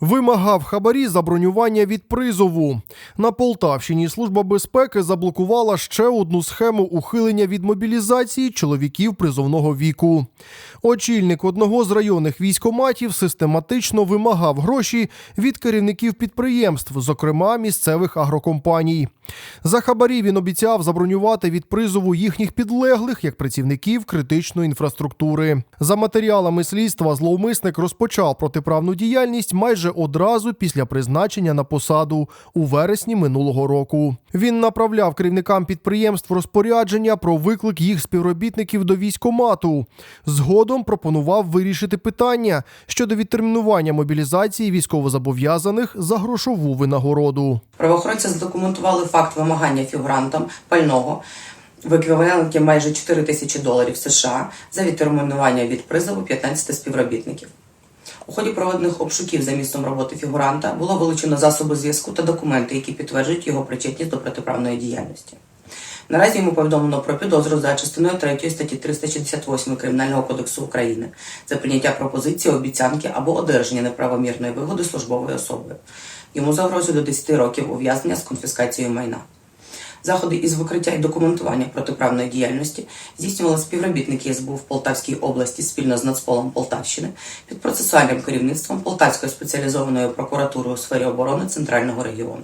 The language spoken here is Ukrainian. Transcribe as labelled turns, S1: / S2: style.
S1: Вимагав хабарі за бронювання від призову. На Полтавщині Служба безпеки заблокувала ще одну схему ухилення від мобілізації чоловіків призовного віку. Очільник одного з районних військоматів систематично вимагав гроші від керівників підприємств, зокрема місцевих агрокомпаній. За хабарі він обіцяв забронювати від призову їхніх підлеглих як працівників критичної інфраструктури. За матеріалами слідства зловмисник розпочав протиправну діяльність майже одразу після призначення на посаду у вересні минулого року. Він направляв керівникам підприємств розпорядження про виклик їх співробітників до військомату. Згодом пропонував вирішити питання щодо відтермінування мобілізації військовозобов'язаних за грошову винагороду.
S2: Правоохоронці задокументували факт вимагання фігурантам пального в еквіваленті майже 4 тисячі доларів США за відтермінування від призову 15 співробітників. У ході проведених обшуків за місцем роботи фігуранта було вилучено засоби зв'язку та документи, які підтверджують його причетність до протиправної діяльності. Наразі йому повідомлено про підозру за частиною 3 статті 368 Кримінального кодексу України за прийняття пропозиції, обіцянки або одержання неправомірної вигоди службовою особою. Йому загрожує до 10 років ув'язнення з конфіскацією майна. Заходи із викриття і документування протиправної діяльності здійснювали співробітники СБУ в Полтавській області спільно з Нацполом Полтавщини під процесуальним керівництвом Полтавської спеціалізованої прокуратури у сфері оборони Центрального регіону.